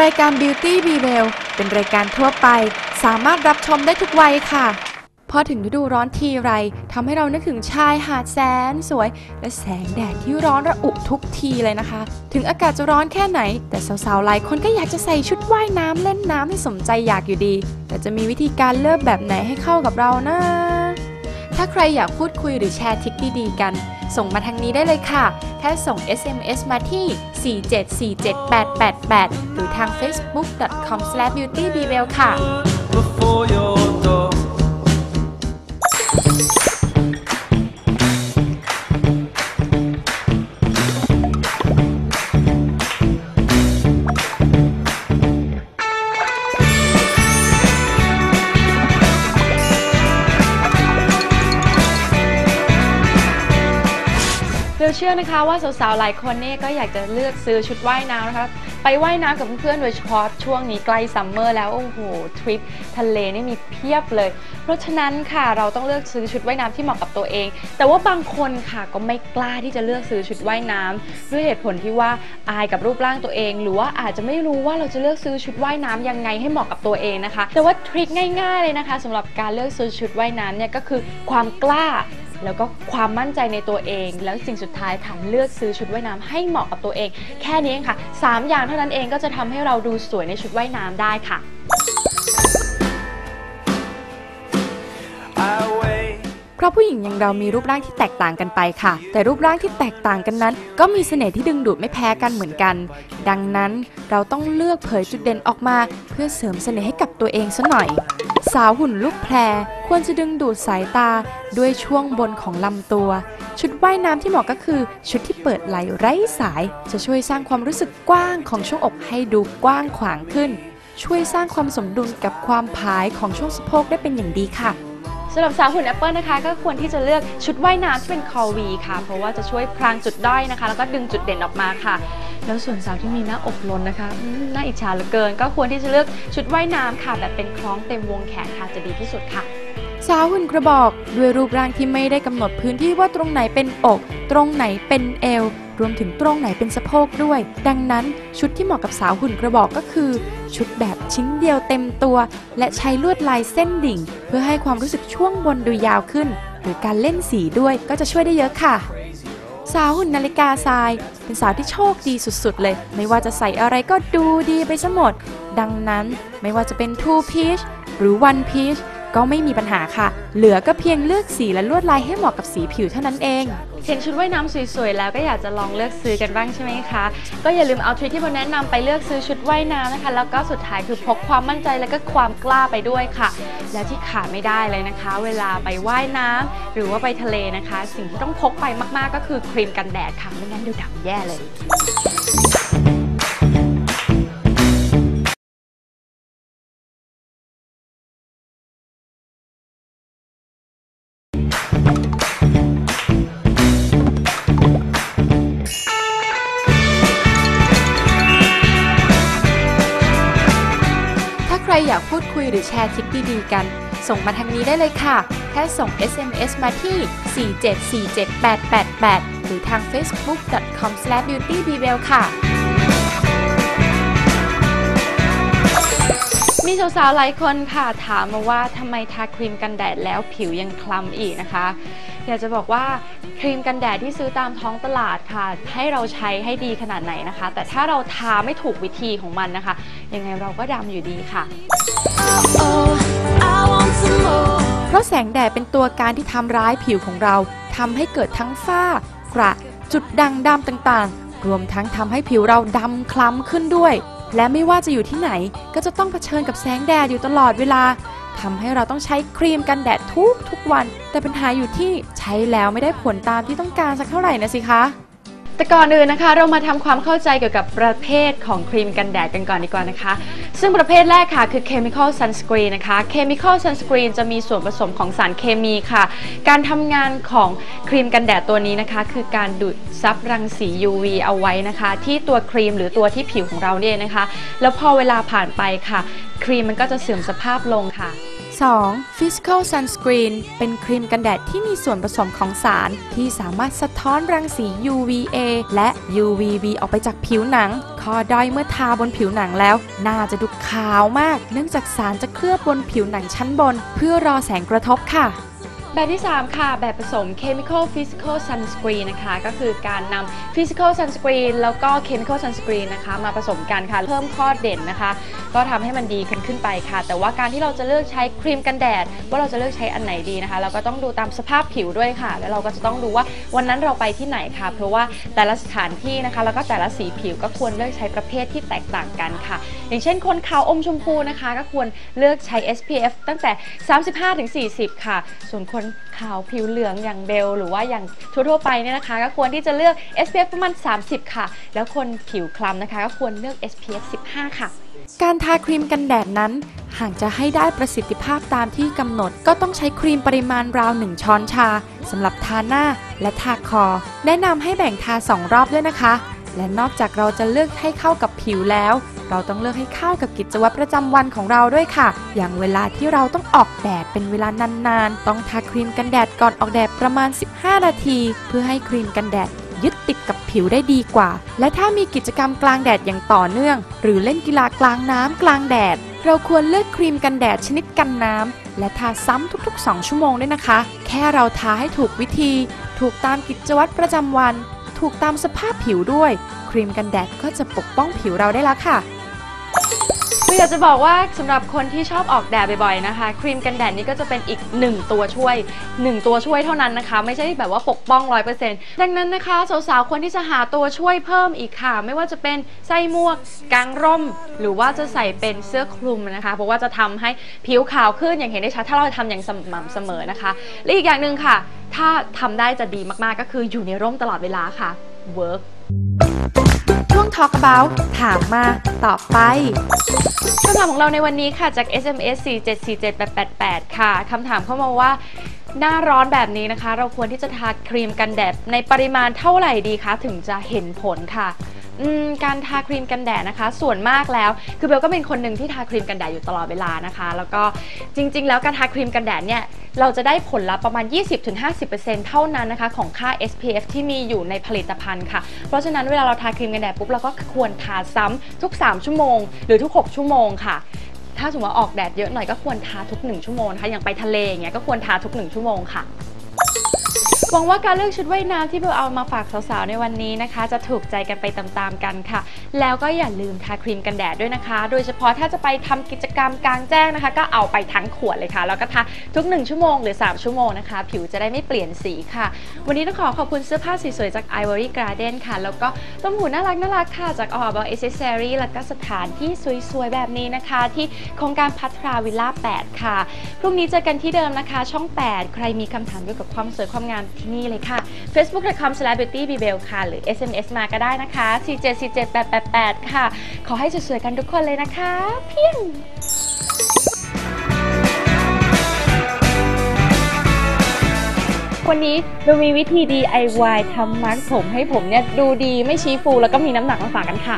รายการ Beauty b e w e l l เป็นรายการทั่วไป สามารถรับชมได้ทุกวัยค่ะ พอถึงฤดูร้อนทีไรทำให้เรานึกถึงชายหาดแสนสวย และแสงแดดที่ร้อนระอุทุกทีเลยนะคะ ถึงอากาศจะร้อนแค่ไหน แต่สาวๆหลายคนก็อยากจะใส่ชุดว่ายน้ำเล่นน้ำให้สมใจอยากอยู่ดี แต่จะมีวิธีการเลือกแบบไหนให้เข้ากับเรานะ ถ้าใครอยากพูดคุยหรือแชร์ทริคดีๆกัน ส่งมาทางนี้ได้เลยค่ะ แค่ส่ง SMS มาที่ 4747888 หรือทาง facebook.com/beautybewell ค่ะ เราเชื่อนะคะว่าสาวๆ หลายคนเนี่ยก็อยากจะเลือกซื้อชุดว่ายน้ำนะคะไปว่ายน้ำกับเพื่อนๆ โดยเฉพาะช่วงนี้ใกล้ซัมเมอร์แล้ว โอ้โห ทริปทะเลนี่มีเพียบเลย เพราะฉะนั้นค่ะเราต้องเลือกซื้อชุดว่ายน้ำที่เหมาะกับตัวเอง แต่ว่าบางคนค่ะก็ไม่กล้าที่จะเลือกซื้อชุดว่ายน้ำด้วยเหตุผลที่ว่าอายกับรูปร่างตัวเอง หรือว่าอาจจะไม่รู้ว่าเราจะเลือกซื้อชุดว่ายน้ำยังไงให้เหมาะกับตัวเองนะคะ แต่ว่าทริคง่าย ๆเลยนะคะสำหรับการเลือกซื้อชุดว่ายน้ำเนี่ยก็คือความกล้า แล้วก็ความมั่นใจในตัวเอง แล้วสิ่งสุดท้ายค่ะเลือกซื้อชุดว่ายน้ำให้เหมาะกับตัวเอง แค่นี้เองค่ะ 3 อย่างเท่านั้นเองก็จะทำให้เราดูสวยในชุดว่ายน้ำได้ค่ะ ราะผู้หญิงอย่างเรามีรูปร่างที่แตกต่างกันไปค่ะ แต่รูปร่างที่แตกต่างกันนั้น ก็มีเสน่ห์ที่ดึงดูดไม่แพ้กันเหมือนกัน ดังนั้นเราต้องเลือกเผยจุดเด่นออกมา เพื่อเสริมเสน่ห์ให้กับตัวเองซะหน่อย สาวหุ่นลูกแพรควรจะดึงดูดสายตาด้วยช่วงบนของลำตัว ชุดว่ายน้ำที่เหมาะก็คือ ชุดที่เปิดไหล่ไร้สาย จะช่วยสร้างความรู้สึกกว้างของช่วงอกให้ดูกว้างขวางขึ้น ช่วยสร้างความสมดุลกับความผายของช่วงสะโพกได้เป็นอย่างดีค่ะ สำหรับสาวหุ่นแอปเปิลนะคะ ก็ควรที่จะเลือกชุดว่ายน้ำที่เป็นคอวีค่ะ เพราะว่าจะช่วยพรางจุดด้อยนะคะ แล้วก็ดึงจุดเด่นออกมาค่ะ แล้วส่วนสาวที่มีหน้าอกล้นนะคะอืมน่าอิจฉาเหลือเกิน ก็ควรที่จะเลือกชุดว่ายน้ำค่ะแบบเป็นคล้องเต็มวงแขนค่ะจะดีที่สุดค่ะ สาวหุ่นกระบอกด้วยรูปร่างที่ไม่ได้กำหนดพื้นที่ว่าตรงไหนเป็นอก ตรงไหนเป็นเอว รวมถึงตรงไหนเป็นสะโพกด้วย ดังนั้นชุดที่เหมาะกับสาวหุ่นกระบอกก็คือ ชุดแบบชิ้นเดียวเต็มตัว และใช้ลวดลายเส้นดิ่ง เพื่อให้ความรู้สึกช่วงบนดูยาวขึ้น หรือการเล่นสีด้วยก็จะช่วยได้เยอะค่ะสาวหุ่นนาฬิกาทราย เป็นสาวที่โชคดีสุดๆเลย ไม่ว่าจะใส่อะไรก็ดูดีไปซะหมด ดังนั้นไม่ว่าจะเป็น two piece หรือ one piece ก็ไม่มีปัญหาค่ะ เหลือก็เพียงเลือกสีและลวดลายให้เหมาะกับสีผิวเท่านั้นเอง เห็นชุดว่ายน้ำสวยๆ แล้วก็อยากจะลองเลือกซื้อกันบ้างใช่ไหมคะ ก็อย่าลืมเอาทริคที่โบแนะนำไปเลือกซื้อชุดว่ายน้ำนะคะ แล้วก็สุดท้ายคือพกความมั่นใจและก็ความกล้าไปด้วยค่ะ และที่ขาดไม่ได้เลยนะคะ เวลาไปว่ายน้ำหรือว่าไปทะเลนะคะ สิ่งที่ต้องพกไปมากๆ ก็คือครีมกันแดดค่ะไม่งั้นดูดำแย่เลย อยากพูดคุยหรือแชร์ทริคดีๆกัน ส่งมาทางนี้ได้เลยค่ะ แค่ส่ง SMS มาที่ 4747888 หรือทาง facebook.com/beautybewell ค่ะ มีสาวๆหลายคนค่ะถามมาว่าทำไมทาครีมกันแดดแล้วผิวยังคล้ำอีกนะคะ อยากจะบอกว่าครีมกันแดดที่ซื้อตามท้องตลาดค่ะ ให้เราใช้ให้ดีขนาดไหนนะคะ แต่ถ้าเราทาไม่ถูกวิธีของมันนะคะ ยังไงเราก็ดำอยู่ดีค่ะ เพราะแสงแดดเป็นตัวการที่ทำร้ายผิวของเราทำให้เกิดทั้งฝ้ากระจุดด่างดำต่างๆ รวมทั้งทำให้ผิวเราดำคล้ำขึ้นด้วย และไม่ว่าจะอยู่ที่ไหนก็จะต้องเผชิญกับแสงแดดอยู่ตลอดเวลาทำให้เราต้องใช้ครีมกันแดดทุกทุกวัน แต่ปัญหาอยู่ที่ใช้แล้วไม่ได้ผลตามที่ต้องการสักเท่าไหร่นะสิคะ แต่ก่อนอื่นนะคะ เรามาทำความเข้าใจเกี่ยวกับประเภทของครีมกันแดดกันก่อนดีกว่านะคะ ซึ่งประเภทแรกค่ะคือ chemical sunscreen นะคะ chemical sunscreen จะมีส่วนผสมของสารเคมีค่ะ การทำงานของครีมกันแดดตัวนี้นะคะ คือการดูดซับรังสี UV เอาไว้นะคะ ที่ตัวครีมหรือตัวที่ผิวของเราเนี่ยนะคะ แล้วพอเวลาผ่านไปค่ะ ครีมมันก็จะเสื่อมสภาพลงค่ะ 2. Physical Sunscreen เป็นครีมกันแดดที่มีส่วนผสมของสาร ที่สามารถสะท้อนรังสี UVA และ UVB ออกไปจากผิวหนัง ข้อด้อยเมื่อทาบนผิวหนังแล้ว น่าจะดูขาวมาก เนื่องจากสารจะเคลือบบนผิวหนังชั้นบน เพื่อรอแสงกระทบค่ะ แบบที่ 3 ค่ะ แบบผสม Chemical Physical Sunscreen นะคะ ก็คือการนำ Physical Sunscreen แล้วก็ Chemical Sunscreen นะคะ มาผสมกันค่ะ เพิ่มข้อเด่นนะคะ ก็ทำให้มันดีขึ้นขึ้นไปค่ะ แต่ว่าการที่เราจะเลือกใช้ครีมกันแดด ว่าเราจะเลือกใช้อันไหนดีนะคะ เราก็ต้องดูตามสภาพผิวด้วยค่ะ แล้วเราก็จะต้องดูว่าวันนั้นเราไปที่ไหนค่ะ เพราะว่าแต่ละสถานที่นะคะ แล้วก็แต่ละสีผิวก็ควรเลือกใช้ประเภทที่แตกต่างกันค่ะ อย่างเช่น คนขาวอมชมพูนะคะ ก็ควรเลือกใช้ SPF ตั้งแต่ 35-40 ค่ะ ส่วนคนขาวผิวเหลืองอย่างเบล หรือว่าอย่างทั่วๆไปเนี่ยนะคะ ก็ควรที่จะเลือก SPF ประมาณ 30 ค่ะ แล้วคนผิวคล้ำนะคะ ก็ควรเลือก SPF 15 ค่ะ การทาครีมกันแดดนั้น หากจะให้ได้ประสิทธิภาพตามที่กำหนด ก็ต้องใช้ครีมปริมาณราว 1 ช้อนชาสำหรับทาหน้าและทาคอ แนะนำให้แบ่งทา 2 รอบด้วยนะคะ และนอกจากเราจะเลือกให้เข้ากับผิวแล้ว เราต้องเลือกให้เข้ากับกิจวัตรประจำวันของเราด้วยค่ะ อย่างเวลาที่เราต้องออกแดดเป็นเวลานานๆ ต้องทาครีมกันแดดก่อนออกแดดประมาณ 15 นาที เพื่อให้ครีมกันแดดยึดติดกับผิวได้ดีกว่า และถ้ามีกิจกรรมกลางแดดอย่างต่อเนื่อง หรือเล่นกีฬากลางน้ำกลางแดด เราควรเลือกครีมกันแดดชนิดกันน้ำและทาซ้ำทุกๆ 2 ชั่วโมงด้วยนะคะ แค่เราทาให้ถูกวิธี ถูกตามกิจวัตรประจำวัน ถูกตามสภาพผิวด้วย ครีมกันแดดก็จะปกป้องผิวเราได้แล้วค่ะ คืออยากจะบอกว่าสำหรับคนที่ชอบออกแดดบ่อยๆนะคะ ครีมกันแดดนี้ก็จะเป็นอีกหนึ่งตัวช่วย1ตัวช่วยเท่านั้นนะคะ ไม่ใช่แบบว่าปกป้อง100%ดังนั้นนะคะสาวๆควรที่จะหาตัวช่วยเพิ่มอีกค่ะ ไม่ว่าจะเป็นใส่หมวกกางร่ม หรือว่าจะใส่เป็นเสื้อคลุมนะคะ เพราะว่าจะทำให้ผิวขาวขึ้นอย่างเห็นได้ชัดถ้าเราทำอย่างสม่ำเสมอนะคะ และอีกอย่างหนึ่งค่ะ ถ้าทำได้จะดีมากๆก็คืออยู่ในร่มตลอดเวลาค่ะ work ช่วง Talk About ถามมาตอบไปคำถามของเราในวันนี้ค่ะจาก SMS 4747888 ค่ะคำถามเข้ามาว่า หน้าร้อนแบบนี้นะคะ เราควรที่จะทาครีมกันแดดในปริมาณเท่าไหร่ดีคะ ถึงจะเห็นผลค่ะ อืมการทาครีมกันแดดนะคะ ส่วนมากแล้ว คือเบลก็เป็นคนหนึ่งที่ทาครีมกันแดดอยู่ตลอดเวลานะคะ แล้วก็จริง ๆ แล้วการทาครีมกันแดดเนี่ยเราจะได้ผลลัพธ์ประมาณ 20-50%เท่านั้นนะคะ ของค่า SPF ที่มีอยู่ในผลิตภัณฑ์ค่ะ เพราะฉะนั้นเวลาเราทาครีมกันแดดปุ๊บเราก็ควรทาซ้ำทุก 3 ชั่วโมง หรือทุก 6 ชั่วโมงค่ะถ้าสมมติว่าออกแดดเยอะหน่อยก็ควรทาทุก 1 ชั่วโมงนะคะอย่างไปทะเลอย่างเงี้ยก็ควรทาทุก 1 ชั่วโมงค่ะ หวังว่าการเลือกชุดว่ายน้ำที่เบลเอามาฝากสาวๆในวันนี้นะคะ จะถูกใจกันไปตามๆกันค่ะ แล้วก็อย่าลืมทาครีมกันแดดด้วยนะคะ โดยเฉพาะถ้าจะไปทำกิจกรรมกลางแจ้งนะคะ ก็เอาไปทั้งขวดเลยค่ะ แล้วก็ทาทุก 1 ชั่วโมงหรือ 3 ชั่วโมงนะคะ ผิวจะได้ไม่เปลี่ยนสีค่ะ วันนี้ต้องขอขอบคุณเสื้อผ้าสวยๆจาก Ivory Garden ค่ะ แล้วก็ต้มหูน่ารักน่ารักๆค่ะจาก All About Accessory แล้วก็สถานที่สวยๆแบบนี้นะคะ ที่โครงการพัทราวิลล่า 8 ค่ะพรุ่งนี้เจอกันที่เดิมนะคะ ช่อง 8 ใครมีคำถามเกี่ยวกับความสวยความงามที่นี่เลยค่ะ facebook.com/beautybebel ค่ะ หรือ SMS มาก็ได้นะคะ 4747888 ค่ะ ขอให้สวยๆกันทุกคนเลยนะคะ เพียงวันนี้เรามีวิธี DIY ทำมาร์กผมให้ผมเนี่ยดูดีไม่ชี้ฟูแล้วก็มีน้ำหนักมาฝากกันค่ะ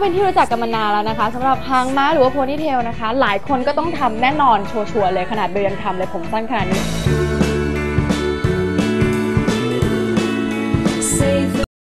เป็นที่รู้จักกันมานานแล้วนะคะสำหรับหางม้าหรือว่าโพนี่เทลนะคะ หลายคนก็ต้องทำแน่นอนชัวร์ๆเลยขนาดเบลยังทำเลยผมสั้นขนาดนี้